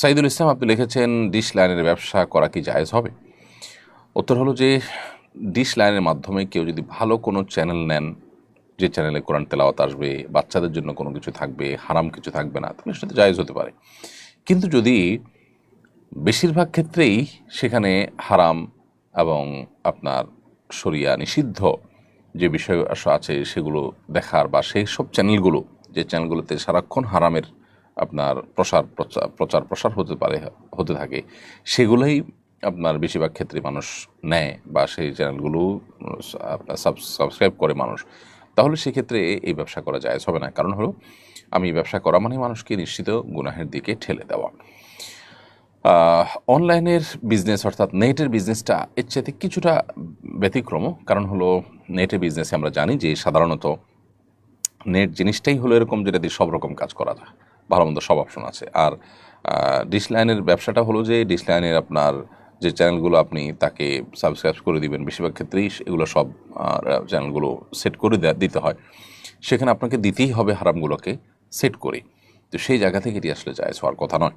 সাইদুল ইসলাম, আপনি লিখেছেন, ডিশ লাইনের ব্যবসা করা কি জায়েজ হবে? উত্তর হলো যে, ডিশ লাইনের মাধ্যমে কেউ যদি ভালো কোনো চ্যানেল নেন, যে চ্যানেলে কোরআন তেলাওয়াত আসবে, বাচ্চাদের জন্য কোনো কিছু থাকবে, হারাম কিছু থাকবে না, তাহলে সেটা জায়েজ হতে পারে। কিন্তু যদি বেশিরভাগ ক্ষেত্রেই সেখানে হারাম এবং আপনার শরিয়া নিষিদ্ধ যে বিষয় আছে সেগুলো দেখার বা সেই সব চ্যানেলগুলো, যে চ্যানেলগুলোতে সারাক্ষণ হারামের আপনার প্রসার প্রচার, প্রসার হতে পারে, হতে থাকে। সেগুলোই আপনার বেশিরভাগ ক্ষেত্রে মানুষ নেয় বা সেই চ্যানেলগুলো সাবস্ক্রাইব করে মানুষ। তাহলে সেক্ষেত্রে এই ব্যবসা করা যায়, হবে না। কারণ হলো, আমি ব্যবসা করা মানে মানুষকে নিশ্চিত গুনাহের দিকে ঠেলে দেওয়া। অনলাইনের বিজনেস অর্থাৎ নেটের বিজনেসটা এর চাইতে কিছুটা ব্যতিক্রম। কারণ হলো, নেটের বিজনেসে আমরা জানি যে সাধারণত, নেট জিনিসটাই হলো এরকম যেটা দিয়ে সব রকম কাজ করা যায়। ভালো মন্দ সব অপশন আছে। আর ডিসলাইনের ব্যবসাটা হলো যে ডিসলাইনের আপনার যে চ্যানেলগুলো আপনি তাকে সাবস্ক্রাইব করে দিবেন, বেশিরভাগ ক্ষেত্রেই এগুলো সব চ্যানেলগুলো সেট করে দিতে হয়। সেখানে আপনাকে দিতেই হবে হারামগুলোকে সেট করে। তো সেই জায়গা থেকে এটি আসলে যায় হওয়ার কথা নয়।